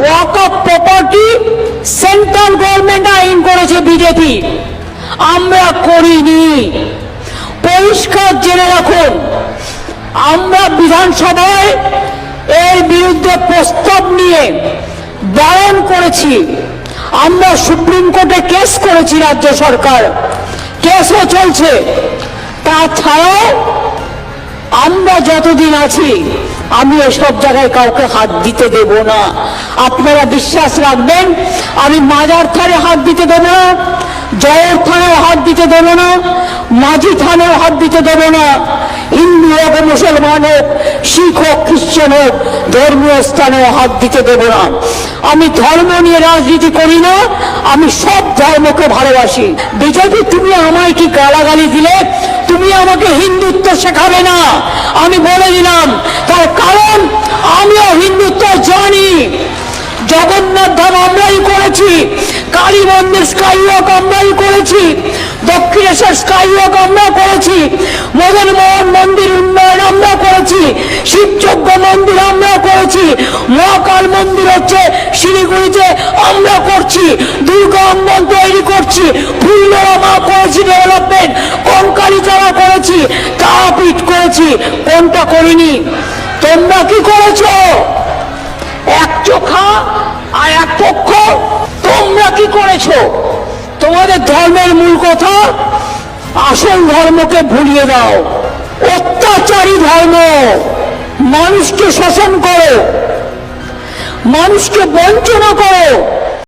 Walk of property central government আইন করেছে BJP. আমরা করিনি। পরিষ্কার জেনে রাখুন, আমরা বিধানসভায় এর বিরুদ্ধে প্রস্তাব নিয়ে বারণ করেছি। আমরা সুপ্রিম কোর্টে কেস করেছি রাজ্য সরকার। কেসও চলছে। তাছাড়াও আমরা যতদিন আছি আমি এসব জায়গায় কাউকে হাত দিতে দেব না। আপনারা বিশ্বাস রাখবেন, আমি মাজার থানে হাত দিতে দেব না, জয়ের থানায় হাত দিতে দেব না, মাঝি থানায় হাত দিতে দেব না। হিন্দু হোক, মুসলমান হোক, শিখ হোক, খ্রিস্টান হোক, ধর্মীয় স্থানে হাত দিতে দেব না। আমি ধর্ম নিয়ে রাজনীতি করি না, আমি সব ধর্মকে ভালোবাসি। বিজেপি, তুমি আমায় কি গালাগালি দিলে? তুমি আমাকে হিন্দুত্ব শেখাবে না। আমি বলে দিলাম, তার কারণ আমিও হিন্দুত্ব জানি। জগন্নাথ ধাম আমরাই করেছি কালী মন্দির স্কাইওয়াক আমরাই করেছি, দক্ষিণেশ্বর স্কাইওয়াক আমরা করেছি মদন মোহন মন্দির উন্নয়ন আমরা করেছি শিবযজ্ঞ মন্দির আমরা করেছি, মহাকাল মন্দির হচ্ছে শিলিগুড়িতে আমরা করছি, দুর্গা অঙ্গন তৈরি করছি ফুল্লরা মা করেছি করেছি, কোনটা করিনি? তোমরা কি করেছ? এক চোখা আর এক পক্ষ, তোমরা কি করেছ? তোমাদের ধর্মের মূল কথা, আসল ধর্মকে ভুলিয়ে দাও। অত্যাচারী ধর্ম, মানুষকে শোষণ করো। মানুষকে বঞ্চনা করো।